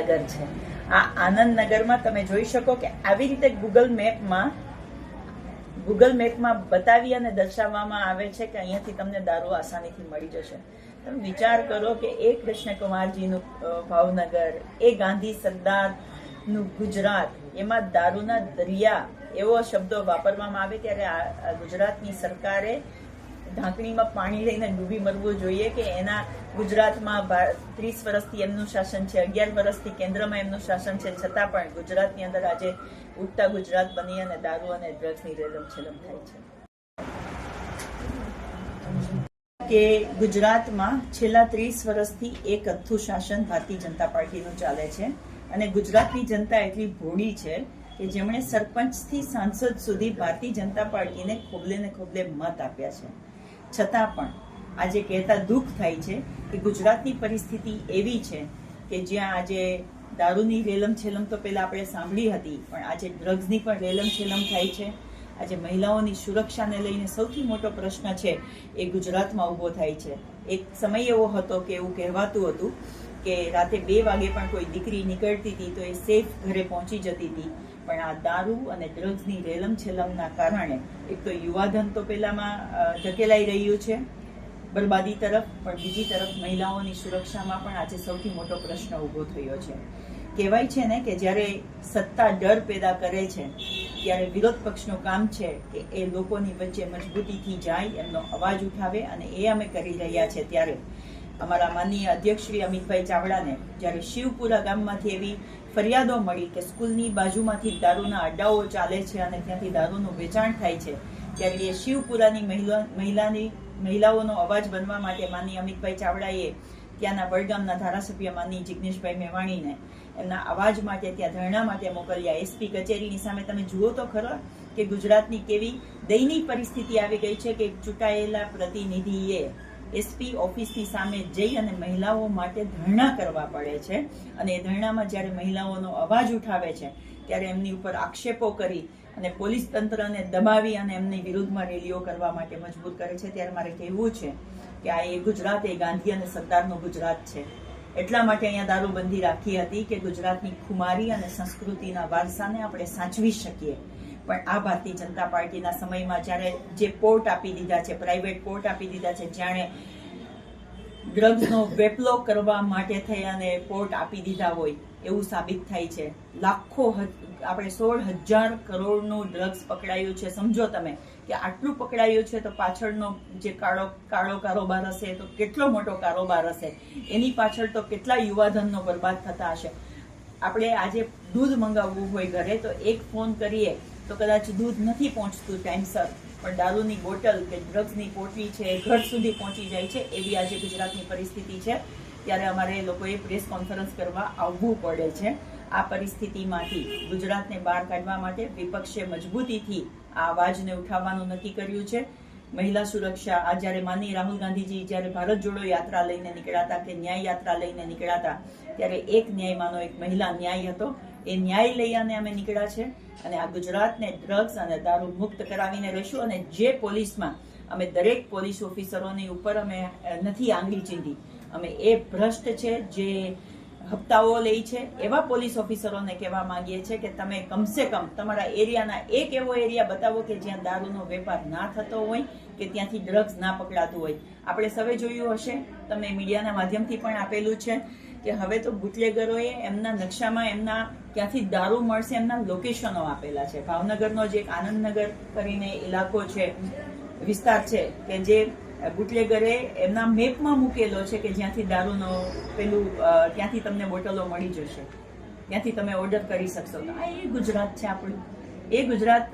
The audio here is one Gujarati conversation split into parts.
નગર છે. આ આનંદનગરમાં તમે જોઈ શકો કે આવી રીતે ગૂગલ મેપમાં ગૂગલ મેપમાં બતાવી અને દર્શાવવામાં આવે છે કે અહીંયાથી તમને દારૂ આસાનીથી મળી જશે. તમે વિચાર કરો કે એ કૃષ્ણકુમારજીનું ભાવનગર, એ ગાંધી સરદારનું ગુજરાત, એમાં દારૂના દરિયા એવો શબ્દો વાપરવામાં આવે ત્યારે આ ગુજરાતની સરકારે ઢાંકણીમાં પાણી લઈને ડૂબી મરવું જોઈએ કે એના ગુજરાતમાં ત્રીસ વર્ષથી એમનું શાસન છે, અગિયાર વર્ષથી કેન્દ્રમાં એમનું શાસન છે, છતાં પણ ગુજરાતની અંદર આજે ઉઠતા ગુજરાત બની અને દારૂ અને ડ્રગ્સની રેલમ થાય છે. કે ગુજરાતમાં છેલ્લા ત્રીસ વર્ષથી એક અથ્થું શાસન ભારતીય જનતા પાર્ટીનું ચાલે છે અને ગુજરાતની જનતા એટલી ભોળી છે કે જેમણે સરપંચથી સાંસદ સુધી ભારતીય જનતા પાર્ટીને ખોબલે ને ખોબલે મત આપ્યા છે. છતાં પણ આજે કહેતા દુઃખ થાય છે કે ગુજરાતની પરિસ્થિતિ એવી છે કે જ્યાં આજે દારૂની રેલમ છેલમ તો પહેલાં આપણે સાંભળી હતી, પણ આજે ડ્રગ્સની પણ રેલમ છેલમ થાય છે. આજે મહિલાઓની સુરક્ષાને લઈને સૌથી મોટો પ્રશ્ન છે એ ગુજરાતમાં ઊભો થાય છે. એક સમય એવો હતો કે એવું કહેવાતું હતું કે રાતે બે વાગે પણ કોઈ દીકરી નીકળતી હતી તો એ સેફ ઘરે પહોંચી જતી હતી. પણ આ દારૂ અને ડ્રગ્સની રેલમ છેલમના કારણે એક તો યુવાધન તો પહેલામાં ધકેલાઈ રહ્યું છે બરબાદી તરફ, પણ બીજી તરફ મહિલાઓની સુરક્ષામાં પણ આજે સૌથી મોટો પ્રશ્ન ઊભો થયો છે. કહેવાય છે ને કે જ્યારે સત્તા ડર પેદા કરે છે, ત્યારે વિરોધ પક્ષનું કામ છે કે એ લોકોની વચ્ચે મજબૂતીથી જાય, એમનો અવાજ ઉઠાવે અને એ અમે કરી રહ્યા છે ત્યારે. અમારા માનનીય અધ્યક્ષ શ્રી અમિતભાઈ ચાવડાને જ્યારે શિવપુરા ગામમાંથી એવી ફરિયાદો મળી કે સ્કૂલની બાજુમાંથી દારૂના અડ્ડાઓ ચાલે છે અને ત્યાંથી દારૂનું વેચાણ થાય છે, ત્યારે એ શિવપુરાની મહિલા, મહિલાની, મહિલાઓનો અવાજ બનવા માટે માની અમિતભાઈ ચાવડાએ ત્યાંના વડગામના ધારાસભ્ય માનની જિગ્નેશભાઈ મેવાણીને એમના અવાજ માટે ત્યાં ધરણા માટે મોકલ્યા. એસપી કચેરીની સામે તમે જુઓ તો ખરો કે ગુજરાતની કેવી દયનીય પરિસ્થિતિ આવી ગઈ છે કે ચૂંટાયેલા પ્રતિનિધિએ એસપી ઓફિસની સામે જઈ અને મહિલાઓ માટે ધરણા કરવા પડે છે. અને એ ધરણામાં જ્યારે મહિલાઓનો અવાજ ઉઠાવે છે, ત્યારે એમની ઉપર આક્ષેપો કરી અને પોલીસ તંત્રને દબાવી અને એમની વિરુદ્ધમાં રેલીઓ કરવા માટે મજબૂર કરે છે. ત્યારે મારે કહેવું છે કે આ એ ગુજરાત, એ ગાંધી અને સરદારનું ગુજરાત છે. એટલા માટે અહીંયા દારૂબંધી રાખી હતી કે ગુજરાતની ખુમારી અને સંસ્કૃતિના વારસાને આપણે સાચવી શકીએ. પણ આ ભારતીય જનતા પાર્ટીના સમયમાં જ્યારે જે પોર્ટ આપી દીધા છે, પ્રાઇવેટ પોર્ટ આપી દીધા છે, જાણે ડ્રગ્સનો વેપલો કરવા માટે થઈ અને પોર્ટ આપી દીધા હોય, એવું સાબિત થાય છે. લાખો આપણે સોળ હજાર કરોડનું ડ્રગ્સ પકડાયું છે. સમજો તમે કે આટલું પકડાયું છે તો પાછળનો જે કાળો કાળો કારોબાર હશે તો કેટલો મોટો કારોબાર હશે? એની પાછળ તો કેટલા યુવાધનનો બરબાદ થતા હશે? આપણે આજે દૂધ મંગાવવું હોય ઘરે તો એક ફોન કરીએ તો કદાચ દૂધ નથી પહોંચતું ટાઈમસર પણ દારૂની બોટલ કે ડ્રગ્સની પોટલી છે ઘર સુધી પહોંચી જાય છે, એવી આજે ગુજરાતની પરિસ્થિતિ છે. ત્યારે અમારે લોકોએ પ્રેસ કોન્ફરન્સ કરવા આવવું પડે છે. આ પરિસ્થિતિમાંથી ગુજરાતને બહાર કાઢવા માટે વિપક્ષે મજબૂતીથી આ અવાજને ઉઠાવવાનું નક્કી કર્યું છે. મહિલા સુરક્ષા, આ જ્યારે માનની રાહુલ ગાંધીજી જ્યારે ભારત જોડો યાત્રા લઈને નીકળ્યા કે ન્યાય યાત્રા લઈને નીકળ્યા ત્યારે એક ન્યાયમાંનો એક મહિલા ન્યાય હતો. એ ન્યાય લઈ અને અમે નીકળ્યા છે. અને આ ગુજરાતને ડ્રગ્સ અને દારૂ મુક્ત કરાવીને રહીશું અને જે પોલીસમાં અમે દરેક પોલીસ ઓફિસરોની ઉપર અમે નથી આંગળી ચીંધી. અમે એ ભ્રષ્ટ છે જે હપ્તાઓ લે છે. એવા પોલીસ ઓફિસરોને કહેવા માંગીએ છીએ કે તમે કમસે કમ તમારા એરિયાના એક એવો એરિયા બતાવો કે જ્યાં દારૂનો વેપાર ના થતો હોય, કે ત્યાંથી ડ્રગ્સ ના પકડાતું હોય. આપણે સવે જોયું હશે. તમે મીડિયાના માધ્યમથી પણ આપેલું છે. કે હવે તો બુટલેગરોએ એમના નકશામાં એમના ક્યાંથી દારૂ મળશે એમના લોકેશનો આપેલા છે. ભાવનગરનો જે એક આનંદનગર કરીને ઇલાકો છે, વિસ્તાર છે, કે જે બુટલેગરે એમના મેપમાં મૂકેલો છે કે જ્યાંથી દારૂનો પેલું ત્યાંથી તમને બોટલો મળી જશે. ત્યાંથી તમે ઓર્ડર કરી શકશો. આ એ ગુજરાત છે આપણું. એ ગુજરાત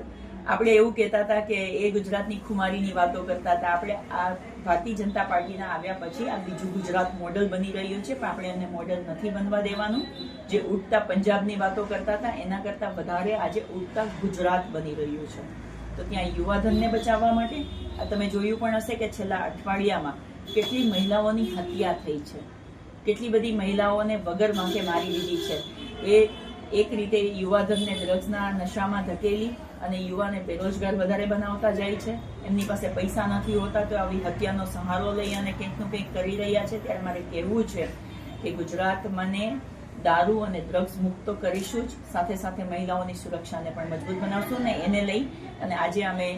આપણે એવું કહેતા હતા કે એ ગુજરાતની ખુમારીની વાતો કરતા હતા. આપણે આ ભારતીય જનતા પાર્ટીના આવ્યા પછી આ બીજું ગુજરાત મોડલ બની રહ્યું છે, પણ આપણે એને મોડલ નથી બનવા દેવાનું. જે ઉઠતા પંજાબની વાતો કરતા હતા, એના કરતાં વધારે આજે ઉઠતા ગુજરાત બની રહ્યું છે. તો ત્યાં યુવાધનને બચાવવા માટે, આ તમે જોયું પણ હશે કે છેલ્લા અઠવાડિયામાં કેટલી મહિલાઓની હત્યા થઈ છે. કેટલી બધી મહિલાઓને વગર માંગે મારી દીધી છે. એ એક રીતે યુવાધનને ડ્રગ્સના નશામાં ધકેલી અને યુવાને બેરોજગાર વધારે બનાવતા જાય છે. એમની પાસે પૈસા નથી હોતા તો આવી હત્યાનો સહારો લઈ અને કંઈકનું કંઈક કરી રહ્યા છે. ત્યારે મારે કહેવું છે કે ગુજરાત મને દારૂ અને ડ્રગ્સ મુક્ત કરીશું જ. સાથે સાથે મહિલાઓની સુરક્ષાને પણ મજબૂત બનાવશું ને એને લઈ અને આજે અમે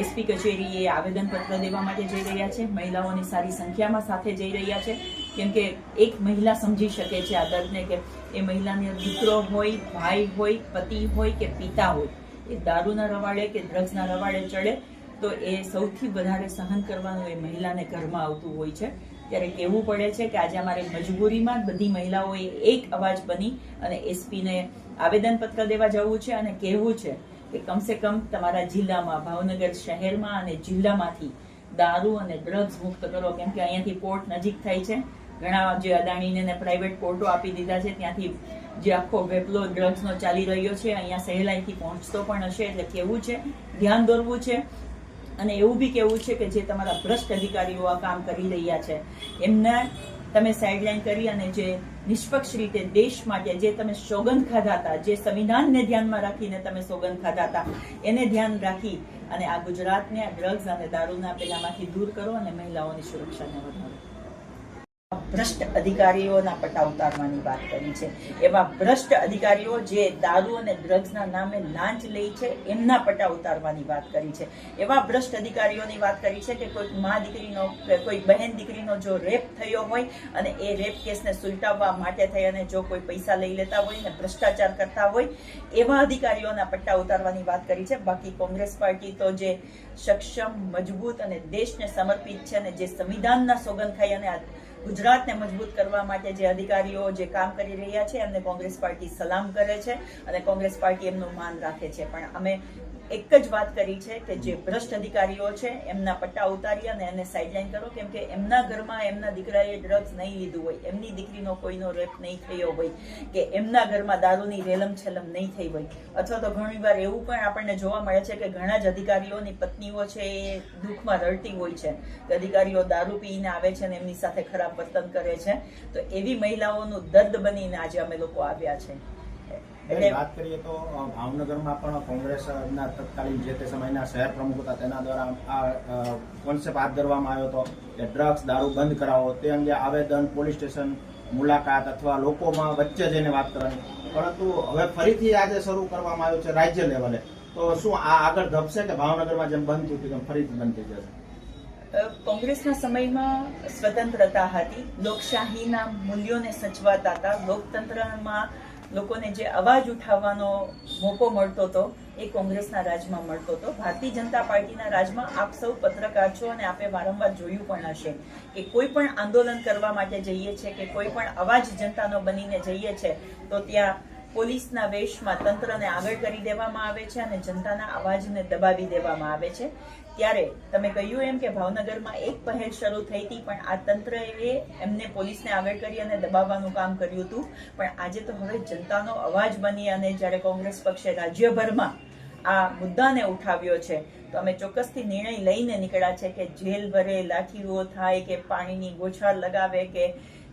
એસપી કચેરીએ આવેદનપત્ર દેવા માટે જઈ રહ્યા છે. મહિલાઓની સારી સંખ્યામાં સાથે જઈ રહ્યા છે. કેમ કે એક મહિલા સમજી શકે છે આ દર્દને કે એ મહિલાને દીકરો હોય, ભાઈ હોય, પતિ હોય કે પિતા હોય. એ દારૂના રવાડે કે ડ્રગ્સના રવાડે ચડે, તો એ સૌથી વધારે સહન કરવાનું એ મહિલાને ઘરમાં આવતું હોય છે. ત્યારે કહેવું પડે છે કે આજે અમારે મજબૂરીમાં બધી મહિલાઓએ એક અવાજ બની અને એસપીને આવેદનપત્ર દેવા જવું છે અને કહેવું છે કે કમસે કમ તમારા જિલ્લામાં, ભાવનગર શહેરમાં અને જિલ્લામાંથી દારૂ અને ડ્રગ્સ મુક્ત કરો. કેમ કે અહીંયાથી પોર્ટ નજીક થાય છે. ઘણા જે અદાણીને પ્રાઇવેટ પોર્ટો આપી દીધા છે, ત્યાંથી જે આખો વેપલો ડ્રગ્સનો ચાલી રહ્યો છે, અહીંયા સહેલાઈથી પહોંચતો પણ હશે, એટલે કેવું છે? ધ્યાન દોરવું છે. અને એવું બી કેવું છે કે જે તમારા ભ્રષ્ટ અધિકારીઓ આ કામ કરી રહ્યા છે, એમના તમે સાઇડલાઇન કરી અને જે નિષ્પક્ષ રીતે દેશ માટે જે તમે સોગંદ ખાધા હતા જે સંવિધાનને ધ્યાનમાં રાખીને તમે સોગંદ ખાધા હતા એને ધ્યાન રાખી અને આ ગુજરાતને આ ડ્રગ્સ અને દારૂના પેલામાંથી દૂર કરો અને મહિલાઓની સુરક્ષાને વધારો. ભ્રષ્ટ અધિકારીઓના પટ્ટા ઉતારવાની વાત કરી છે. એમાં ભ્રષ્ટ અધિકારીઓ જે દારૂ અને ડ્રગ્સના નામે લાંચ લે છે, એમના પટ્ટા ઉતારવાની વાત કરી છે. એવા ભ્રષ્ટ અધિકારીઓની વાત કરી છે કે કોઈ મા દીકરીનો કોઈ બહેન દીકરીનો જો રેપ થયો હોય અને એ રેપ કેસને સુલટાવવા માટે થઈ અને જો કોઈ પૈસા લઈ લેતા હોય ને ભ્રષ્ટાચાર કરતા હોય, એવા અધિકારીઓના પટ્ટા ઉતારવાની વાત કરી છે. બાકી કોંગ્રેસ પાર્ટી તો જે સક્ષમ, મજબૂત અને દેશને સમર્પિત છે અને જે સંવિધાનના સોગંદ ખાઈ અને ગુજરાતને મજબૂત કરવા માટે જે અધિકારીઓ જે કામ કરી રહ્યા છે, એમને કોંગ્રેસ પાર્ટી સલામ કરે છે અને કોંગ્રેસ પાર્ટી એમનું માન રાખે છે. પણ અમે એક જ વાત કરી છે કે જે ભ્રષ્ટ અધિકારીઓ છે, એમના પટ્ટા ઉતારી અને એને સાઇડલાઇન કરો, કેમ કે એમના ઘરમાં એમના દીકરાએ ડ્રગ્સ નહીં લીધું હોય, એમની દીકરીનો કોઈનો રેપ નહીં થયો હોય, કે એમના ઘરમાં દારૂની રેલમ છેલમ નહીં થઈ હોય. અથવા તો ઘણી વાર એવું પણ આપણને જોવા મળે છે કે ઘણા જ અધિકારીઓની પત્નીઓ છે એ દુઃખમાં રડતી હોય છે, કે અધિકારીઓ દારૂ પીને આવે છે અને એમની સાથે ખરાબ વર્તન કરે છે. તો એવી મહિલાઓનું દર્દ બનીને આજે અમે લોકો આવ્યા છે. એટલે વાત કરીએ તો ભાવનગરમાં પણ કોંગ્રેસના તત્કાલીન જે તે સમયના શહેર પ્રમુખ હતા તેના દ્વારા આ કોન્સેપ્ટ હાથ ધરવામાં આવ્યો હતો કે ડ્રગ્સ દારૂ બંધ કરાવો. તે અંગે આવેદન પોલીસ સ્ટેશન મુલાકાત અથવા લોકોમાં વચ્ચે જઈને વાત કરવાની. પરંતુ હવે ફરીથી આજે શરૂ કરવામાં આવ્યું છે રાજ્ય લેવલે. તો શું આ આગળ ધપશે કે ભાવનગરમાં જેમ બંધ થયું તેમ ફરીથી બંધ થઈ જશે? કોંગ્રેસના સમયમાં સ્વતંત્રતા હતી. લોકશાહીના મૂલ્યોને સચવાતા હતા. લોકતંત્રમાં લોકોને જે અવાજ ઉઠાવવાનો મોકો મળતો હતો એ કોંગ્રેસના રાજમાં મળતો હતો ભારતીય જનતા પાર્ટીના રાજમાં આપ સૌ પત્રકાર છો અને આપે વારંવાર જોયું પણ હશે કે કોઈ પણ આંદોલન કરવા માટે જઈએ છે, કે કોઈ પણ અવાજ જનતાનો બનીને જઈએ છે, તો ત્યાં પોલીસના વેશમાં તંત્રને આગળ કરી દેવામાં આવે છે અને જનતાના અવાજને દબાવી દેવામાં આવે છે. ત્યારે તમે કહ્યું એમ કે ભાવનગરમાં એક પહેલ શરૂ થઈ હતી, પણ આ તંત્રએ એમને પોલીસને આગળ કરી અને દબાવવાનું કામ કર્યું હતું. પણ આજે તો હવે જનતાનો અવાજ બની અને જ્યારે કોંગ્રેસ પક્ષે રાજ્યભરમાં આ મુદ્દાને ઉઠાવ્યો છે, તો અમે ચોક્કસથી નિર્ણય લઈને નીકળ્યા છે કે જેલ ભરે લાઠીઓ થાય, કે પાણીની ગોછાર લગાવે, કે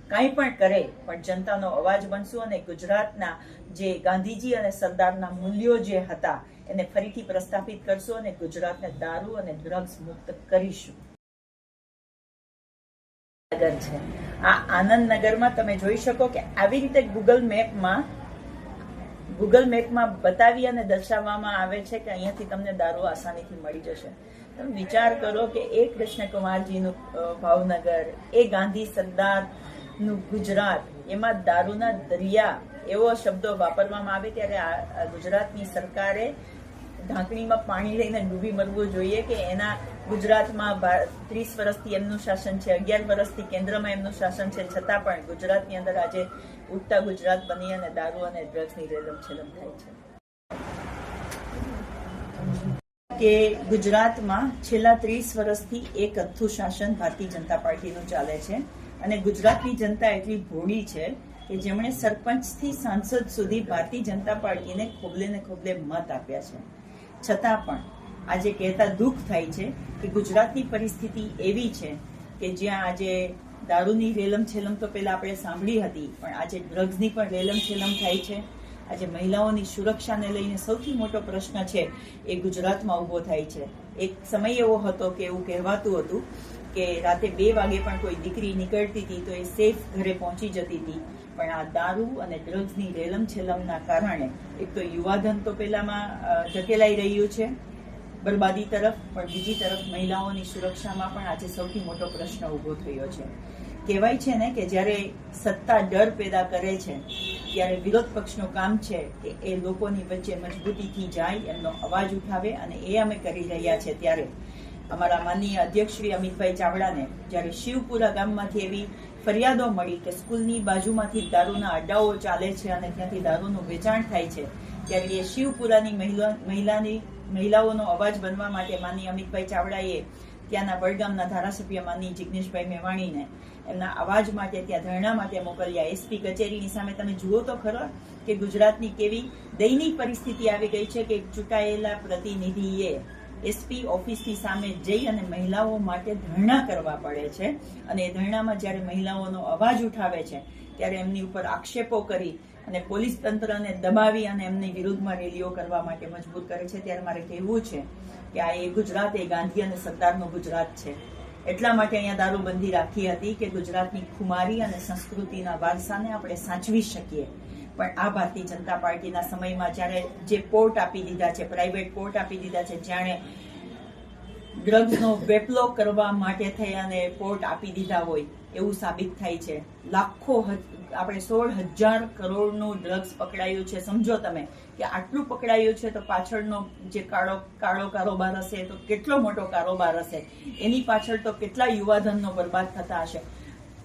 કાંઈ પણ કરે પણ જનતાનો અવાજ બનશું અને ગુજરાતના જે ગાંધીજી અને સરદારના મૂલ્યો જે હતા એને ફરીથી પ્રસ્થાપિત કરશું અને ગુજરાતને દારૂ અને ડ્રગ્સ મુક્ત કરીશું. નગર છે. આ આનંદ નગરમાં તમે જોઈ શકો કે આવી રીતે ગૂગલ મેપમાં ગૂગલ મેપમાં બતાવી અને દર્શાવવામાં આવે છે કે અહીંયાથી તમને દારૂ આસાનીથી મળી જશે. તમે વિચાર કરો કે એ કૃષ્ણકુમારજીનું અ, ભાવનગર એ ગાંધી સરદારનું ગુજરાત, એમાં દારૂના દરિયા એવો શબ્દો વાપરવામાં આવે ત્યારે ગુજરાતની સરકારે ઢાંકણીમાં પાણી લઈને ડૂબી મરવું જોઈએ કે એના ગુજરાતમાં ત્રીસ વર્ષથી એમનું શાસન છે, અગિયાર વર્ષથી કેન્દ્રમાં એમનું શાસન છે, છતાં પણ ગુજરાતની અંદર આજે ઉગતા ગુજરાત બની અને દારૂ અને ડ્રગ્સની રેલમ છેલમ થાય છે. કે ગુજરાતમાં છેલ્લા ત્રીસ વર્ષથી એક અથ્થું શાસન ભારતીય જનતા પાર્ટીનું ચાલે છે. અને ગુજરાતની જનતા એટલી ભોળી છે કે જેમણે સરપંચથી સાંસદ સુધી ભારતીય જનતા પાર્ટીને ખોબલે ને ખોબલે મત આપ્યા છે. છતાં પણ આજે કહેતા દુઃખ થાય છે કે ગુજરાતની પરિસ્થિતિ એવી છે કે જ્યાં આજે દારૂની રેલમ છેલમ તો પહેલાં આપણે સાંભળી હતી, પણ આજે ડ્રગ્સની પણ રેલમ છેલમ થાય છે. આજે મહિલાઓની સુરક્ષાને લઈને સૌથી મોટો પ્રશ્ન છે એ ગુજરાતમાં ઊભો થાય છે. એક સમય એવો હતો કે એવું કહેવાતું હતું કે રાતે બે વાગે પણ કોઈ દીકરી નીકળતી હતી તો એ સેફ ઘરે પહોંચી જતી હતી. પણ આ દારૂ અને ડ્રગ્સની રેલમ છેલમના કારણે એક તો યુવાધન તો પેલામાં ધકેલાઈ રહ્યું છે બરબાદી તરફ, પણ બીજી તરફ મહિલાઓની સુરક્ષામાં પણ આજે સૌથી મોટો પ્રશ્ન ઊભો થયો છે. કહેવાય છે ને કે જ્યારે સત્તા ડર પેદા કરે છે, ત્યારે વિરોધ પક્ષનું કામ છે કે એ લોકોની વચ્ચે મજબૂતીથી જાય, એમનો અવાજ ઉઠાવે અને એ અમે કરી રહ્યા છે ત્યારે અમારા માનનીય અધ્યક્ષ શ્રી અમિતભાઈ ચાવડાને જ્યારે શિવપુરા ગામમાંથી એવી ફરિયાદો મળી કે સ્કૂલની બાજુમાંથી દારૂના અડ્ડાઓ ચાલે છે અને ત્યાંથી દારૂનું વેચાણ થાય છે, ત્યારે એ શિવપુરાની મહિલા મહિલાની મહિલાઓનો અવાજ બનવા માટે માનનીય અમિતભાઈ ચાવડાએ ત્યાંના વડગામના ધારાસભ્ય માની જિગ્નેશભાઈ મેવાણીને એમના અવાજ માટે ત્યાં ધરણા માટે મોકલ્યા. એસપી કચેરીની સામે તમે જુઓ તો ખરો કે ગુજરાતની કેવી દૈનિક પરિસ્થિતિ આવી ગઈ છે કે ચૂંટાયેલા પ્રતિનિધિએ એસપી ઓફિસની સામે જઈ અને મહિલાઓ માટે ધરણા કરવા પડે છે. અને એ ધરણામાં જ્યારે મહિલાઓનો અવાજ ઉઠાવે છે, ત્યારે એમની ઉપર આક્ષેપો કરી અને પોલીસ તંત્રને દબાવી અને એમની વિરુદ્ધમાં રેલીઓ કરવા માટે મજબૂર કરે છે. ત્યારે મારે કહેવું છે કે આ એ ગુજરાત, એ ગાંધી અને સરદારનું ગુજરાત છે. એટલા માટે અહીંયા દારૂબંધી રાખી હતી કે ગુજરાતની ખુમારી અને સંસ્કૃતિના વારસાને આપણે સાચવી શકીએ. પણ આ ભારતીય જનતા પાર્ટીના સમયમાં જ્યારે જે પોર્ટ આપી દીધા છે, પ્રાઇવેટ પોર્ટ આપી દીધા છે, જાણે ડ્રગ્સનો વેપલો કરવા માટે થઈ અને પોર્ટ આપી દીધા હોય એવું સાબિત થાય છે. લાખો આપણે સોળ હજાર કરોડનું ડ્રગ્સ પકડાયું છે. સમજો તમે કે આટલું પકડાયું છે તો પાછળનો જે કાળો કાળો કારોબાર હશે તો કેટલો મોટો કારોબાર હશે? એની પાછળ તો કેટલા યુવાધનનો બરબાદ થતા હશે?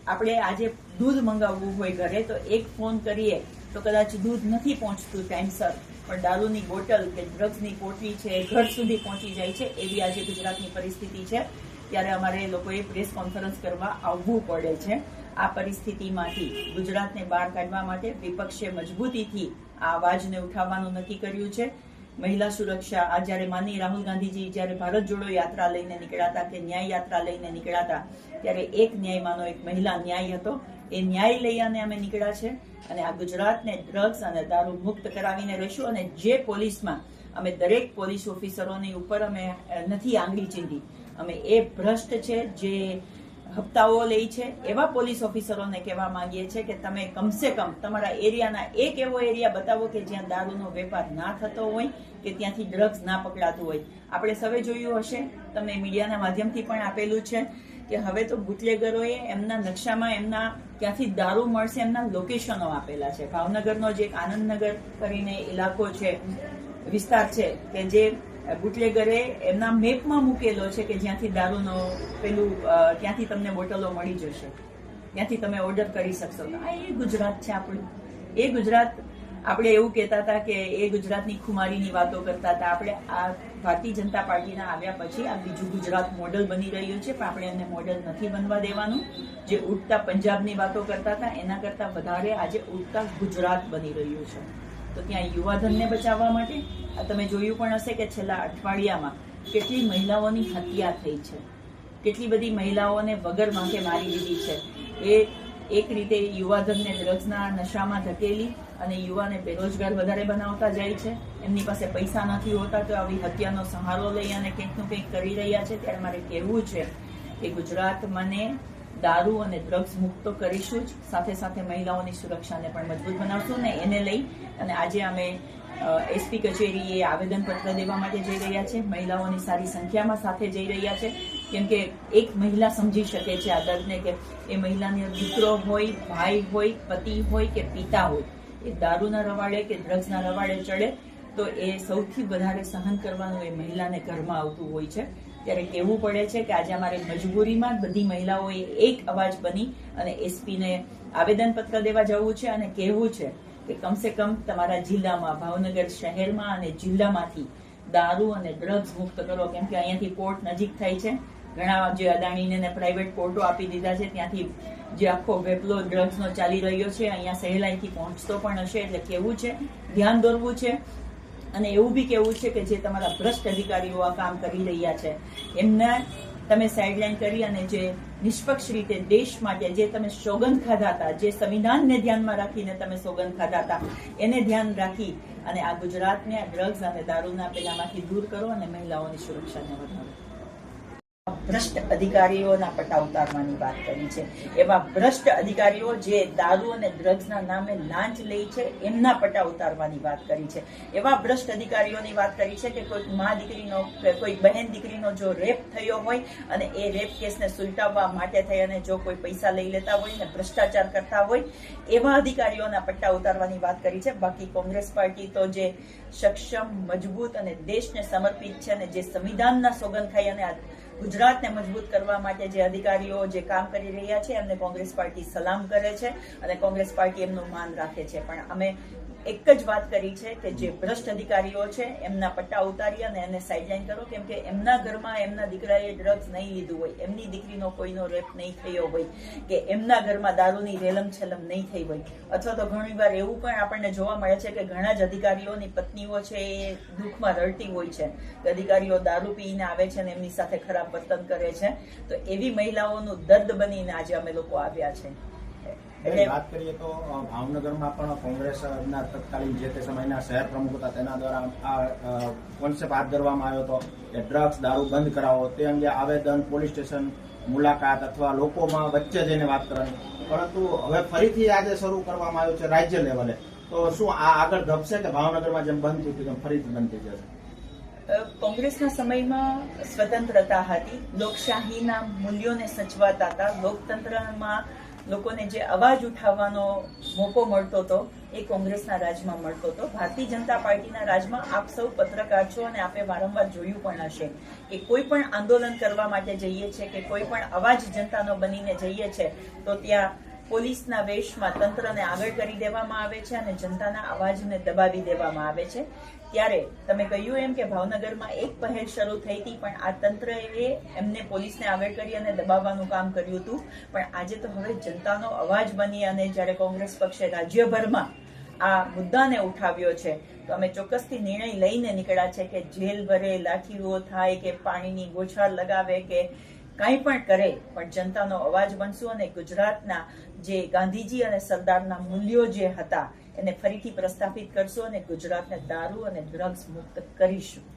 આપણે આજે દૂધ મંગાવવું હોય ઘરે તો એક ફોન કરીએ તો કદાચ દૂધ નથી પહોંચતું ટાઈમસર પણ દારૂની બોટલ કે ડ્રગ્સની પોટલી છે, ઘર સુધી પહોંચી જાય છે, એવી આજે ગુજરાતની પરિસ્થિતિ છે. ત્યારે અમારે લોકોએ પ્રેસ કોન્ફરન્સ કરવા આવવું પડે છે. આ પરિસ્થિતિમાંથી ગુજરાતને બહાર કાઢવા માટે વિપક્ષે મજબૂતીથી આ અવાજને ઉઠાવવાનું નક્કી કર્યું છે. મહિલા સુરક્ષા, આ જ્યારે માની રાહુલ ગાંધીજી જ્યારે ભારત જોડો યાત્રા લઈને નીકળ્યા હતા કે ન્યાય યાત્રા લઈને નીકળ્યા હતા, ત્યારે એક ન્યાયમાંનો એક મહિલા ન્યાય હતો. એ ન્યાય લઈ અને અમે નીકળ્યા છે અને આ ગુજરાતને ડ્રગ્સ અને દારૂ મુક્ત કરાવીને રહીશું અને જે પોલીસમાં અમે દરેક પોલીસ ઓફિસરોની ઉપર અમે નથી આંગળી ચીંધી. અમે એ ભ્રષ્ટ છે જે હપ્તાઓ લે છે. એવા પોલીસ ઓફિસરોને કહેવા માંગીએ છીએ કે તમે કમસે કમ તમારા એરિયાના એક એવો એરિયા બતાવો કે જ્યાં દારૂનો વેપાર ના થતો હોય, કે ત્યાંથી ડ્રગ્સ ના પકડાતું હોય. આપણે સૌએ જોયું હશે. તમે મીડિયાના માધ્યમથી પણ આપેલું છે કે હવે તો બુટલેગરોએ એમના નકશામાં એમના ક્યાંથી દારૂ મળશે એમના લોકેશનો આપેલા છે. ભાવનગરનો જે એક આનંદનગર કરીને ઇલાકો છે, વિસ્તાર છે, કે જે બુટલેગરે એમના મેપમાં મૂકેલો છે કે જ્યાંથી દારૂનો પેલું ત્યાંથી તમને બોટલો મળી જશે. ત્યાંથી તમે ઓર્ડર કરી શકશો. આ એ ગુજરાત છે આપણું. એ ગુજરાત, આપણે એવું કહેતા હતા કે એ ગુજરાતની ખુમારીની વાતો કરતા હતા. આપણે આ ભારતીય જનતા પાર્ટીના આવ્યા પછી આ બીજું ગુજરાત મોડલ બની રહ્યું છે, પણ આપણે એને મોડલ નથી બનવા દેવાનું. જે ઉડતા પંજાબની વાતો કરતા હતા, એના કરતાં વધારે આજે ઉડતા ગુજરાત બની રહ્યું છે. તો ત્યાં યુવાધનને બચાવવા માટે તમે જોયું પણ હશે કે છેલ્લા અઠવાડિયામાં કેટલી મહિલાઓની હત્યા થઈ છે. કેટલી બધી મહિલાઓને વગર માંગે મારી દીધી છે. એ એક રીતે યુવાધનને ડ્રગ્સના નશામાં ધકેલી અને યુવાને બેરોજગાર વધારે બનાવતા જાય છે. એમની પાસે પૈસા નથી હોતા, તો આવી હત્યાનો સહારો લઈ અને કંઈકનું કંઈક કરી રહ્યા છે. ત્યારે મારે કહેવું છે કે ગુજરાત મને દારૂ અને ડ્રગ્સ મુક્ત કરીશું જ. સાથે સાથે મહિલાઓની સુરક્ષાને પણ મજબૂત બનાવશું ને એને લઈ અને આજે અમે એસપી કચેરીએ આવેદનપત્ર દેવા માટે જઈ રહ્યા છે. મહિલાઓની સારી સંખ્યામાં સાથે જઈ રહ્યા છે. કેમ કે એક મહિલા સમજી શકે છે આ દર્દને કે એ મહિલાને દીકરો હોય, ભાઈ હોય, પતિ હોય કે પિતા હોય. એ દારૂના રવાડે કે ડ્રગ્સના રવાડે ચડે. તો એ સૌથી વધારે સહન કરવાનું એ મહિલાને ઘરમાં આવતું હોય છે. ત્યારે કહેવું પડે છે કે આજે અમારે મજબૂરીમાં બધી મહિલાઓએ એક અવાજ બની અને એસપીને આવેદનપત્ર દેવા જવું છે અને કહેવું છે કે કમસે કમ તમારા જિલ્લામાં, ભાવનગર શહેરમાં અને જિલ્લામાંથી દારૂ અને ડ્રગ્સ મુક્ત કરો. કેમ કે અહીંયાથી પોર્ટ નજીક થાય છે. ઘણા જે અદાણીને પ્રાઇવેટ પોર્ટો આપી દીધા છે. ત્યાંથી જે આખો વેપલો ડ્રગ્સનો ચાલી રહ્યો છે. અહીંયા સહેલાઈથી પહોંચતો પણ હશે એટલે કેવું છે. ધ્યાન દોરવું છે. અને એવું બી કેવું છે કે જે તમારા ભ્રષ્ટ અધિકારીઓ આ કામ કરી રહ્યા છે, એમના તમે સાઇડલાઇન કરી અને જે નિષ્પક્ષ રીતે દેશ માટે જે તમે સોગંદ ખાધા હતા, જે સંવિધાનને ધ્યાનમાં રાખીને તમે સોગંદ ખાધા હતા, એને ધ્યાન રાખી અને આ ગુજરાતને ડ્રગ્સ અને દારૂના પેલામાંથી દૂર કરો અને મહિલાઓની સુરક્ષાને વધારો. ભ્રષ્ટ અધિકારીઓના પટ્ટા ઉતારવાની વાત કરી છે. એમાં ભ્રષ્ટ અધિકારીઓ જે દારૂ અને ડ્રગ્સના નામે લાંચ લે છે, એમના પટ્ટા ઉતારવાની વાત કરી છે. એવા ભ્રષ્ટ અધિકારીઓની વાત કરી છે કે કોઈ મા દીકરીનો, કોઈ બહેન દીકરીનો જો રેપ થયો હોય અને એ રેપ કેસને સુલટાવવા માટે થઈ અને જો કોઈ પૈસા લઈ લેતા હોય ને ભ્રષ્ટાચાર કરતા હોય, એવા અધિકારીઓના પટ્ટા ઉતારવાની વાત કરી છે. બાકી કોંગ્રેસ પાર્ટી તો જે સક્ષમ, મજબૂત અને દેશને સમર્પિત છે અને જે સંવિધાનના સોગંદ ખાઈ અને ગુજરાતને મજબૂત કરવા માટે જે અધિકારીઓ જે કામ કરી રહ્યા છે, એમને કોંગ્રેસ પાર્ટી સલામ કરે છે અને કોંગ્રેસ પાર્ટી એમનું માન રાખે છે. પણ અમે એક જ વાત કરી છે કે જે ભ્રષ્ટ અધિકારીઓ છે, એમના પટ્ટા ઉતારી અને એને સાઇડલાઇન કરો, કેમ કે એમના ઘરમાં એમના દીકરાએ ડ્રગ્સ નહીં લીધું હોય, એમની દીકરીનો કોઈનો રેપ નહીં થયો હોય, કે એમના ઘરમાં દારૂની રેલમ છેલમ નહીં થઈ હોય. અથવા તો ઘણી વાર એવું પણ આપણને જોવા મળે છે કે ઘણા જ અધિકારીઓની પત્નીઓ છે એ દુઃખમાં રડતી હોય છે, કે અધિકારીઓ દારૂ પીને આવે છે અને એમની સાથે ખરાબ વર્તન કરે છે. તો એવી મહિલાઓનું દર્દ બનીને આજે અમે લોકો આવ્યા છે. વાત કરીએ તો ભાવનગરમાં પણ કોંગ્રેસના તત્કાલીન જે તે સમયના શહેર પ્રમુખ હતા તેના દ્વારા આ કોન્સેપ્ટ હાથ ધરવામાં આવ્યો હતો કે ડ્રગ્સ દારૂ બંધ કરાવો. તે અંગે આવેદન પોલીસ સ્ટેશન મુલાકાત અથવા લોકોમાં વચ્ચે જઈને વાત કરવાની. પરંતુ હવે ફરીથી આજે શરૂ કરવામાં આવ્યું છે રાજ્ય લેવલે. તો શું આ આગળ ધપશે કે ભાવનગરમાં જેમ બંધ થયું હતું તેમ ફરીથી બંધ થઈ જશે? કોંગ્રેસના સમયમાં સ્વતંત્રતા હતી. લોકશાહીના મૂલ્યોને સચવાતા હતા. લોકતંત્રમાં લોકોને જે અવાજ ઉઠાવવાનો મોકો મળતો હતો એ કોંગ્રેસના રાજમાં મળતો હતો ભારતીય જનતા પાર્ટીના રાજમાં આપ સૌ પત્રકાર છો અને આપે વારંવાર જોયું પણ હશે કે કોઈ પણ આંદોલન કરવા માટે જઈએ છે કે કોઈ પણ અવાજ જનતાનો બનીને જઈએ છે, તો ત્યાં પોલીસના વેશમાં તંત્રને આગળ કરી દેવામાં આવે છે અને જનતાના અવાજને દબાવી દેવામાં આવે છે. ત્યારે તમે કહ્યું એમ કે ભાવનગરમાં એક પહેલ શરૂ થઈ હતી, પણ આ તંત્રએ એમને પોલીસને આગળ કરી અને દબાવવાનું કામ કર્યું હતું. પણ આજે તો હવે જનતાનો અવાજ બની અને જ્યારે કોંગ્રેસ પક્ષે રાજ્યભરમાં આ મુદ્દાને ઉઠાવ્યો છે, તો અમે ચોક્કસથી નિર્ણય લઈને નીકળ્યા છે કે જેલ ભરે લાઠીઓ થાય, કે પાણીની ગોછાળ લગાવે, કે કાંઈ પણ કરે, પણ જનતાનો અવાજ બનશું અને ગુજરાતના જે ગાંધીજી અને સરદારના મૂલ્યો જે હતા, એને ફરીથી પ્રસ્થાપિત કરશું અને ગુજરાતને દારૂ અને ડ્રગ્સ મુક્ત કરીશું.